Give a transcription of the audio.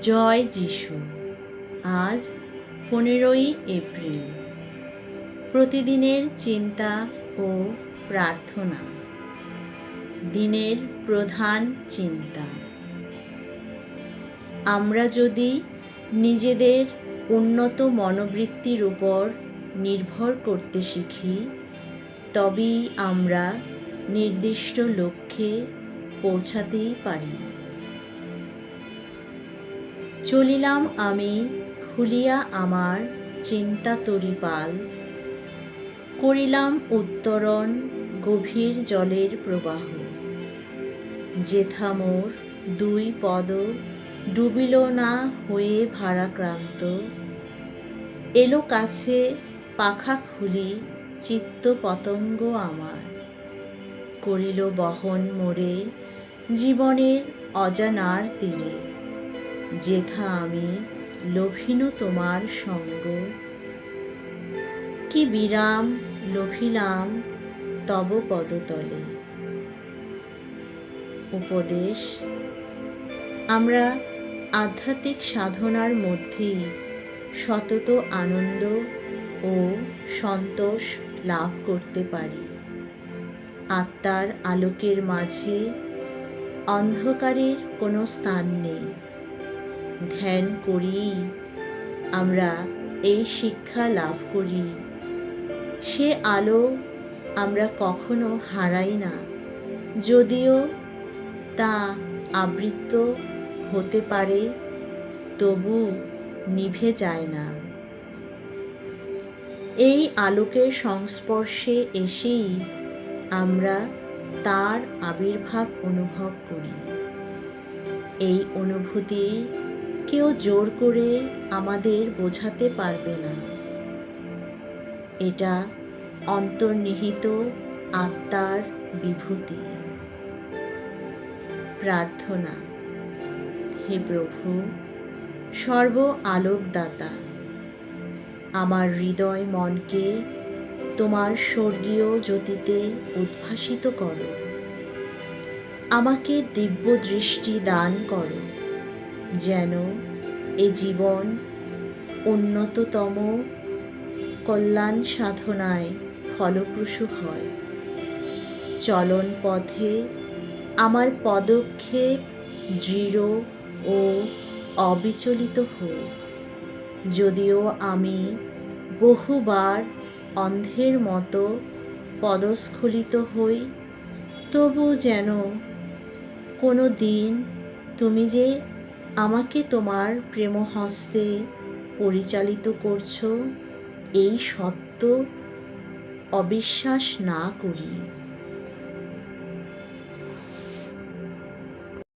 জয় যিশু। আজ পনেরোই এপ্রিল। প্রতিদিনের চিন্তা ও প্রার্থনা। দিনের প্রধান চিন্তা। আমরা যদি নিজেদের উন্নত মনোবৃত্তির উপর নির্ভর করতে শিখি, তবেই আমরা নির্দিষ্ট লক্ষ্যে পৌঁছাতেই পারি। চলিলাম আমি, খুলিয়া আমার চিন্তা তরিপাল করিলাম উত্তরণ গভীর জলের প্রবাহ। যেথা মোর দুই পদ ডুবিল না হয়ে ভারাক্রান্ত। এলো কাছে পাখা খুলি চিত্ত পতঙ্গ আমার। করিল বহন মোরে জীবনের অজানার তীরে। যেথা আমি লোভিন তোমার সঙ্গ। কি বিরাম লোভিলাম তব পদতলে। উপদেশ, আমরা আধ্যাত্মিক সাধনার মধ্যেই সতত আনন্দ ও সন্তোষ লাভ করতে পারি। আত্মার আলোকের মাঝে অন্ধকারের কোনো স্থান নেই। ধ্যান করি। আমরা এই শিক্ষা লাভ করি। সে আলো আমরা কখনো হারাই না। যদিও তা আবৃত হতে পারে, তবু নিভে যায় না। এই আলোকের সংস্পর্শে এসেই আমরা তার আবির্ভাব অনুভব করি। এই অনুভূতি কেউ জোর করে আমাদের বোঝাতে পারবে না। এটা অন্তর্নিহিত আত্মার বিভূতি। প্রার্থনা, হে প্রভু, সর্ব আলোকদাতা, আমার হৃদয় মনকে তোমার স্বর্গীয় জ্যোতিতে উদ্ভাসিত করো। আমাকে দিব্য দৃষ্টি দান করো। যেন এ জীবন উন্নততম কল্যাণ সাধনায় ফলপ্রসূ হয়। চলন পথে আমার পদক্ষেপ দৃঢ় ও অবিচলিত হোক। যদিও আমি বহুবার অন্ধের মতো পদস্খলিত হই তবু যেন কোনো দিন তুমি যে আমাকে তোমার প্রেমহস্তে পরিচালিত করছ এই সত্য অবিশ্বাস না করি।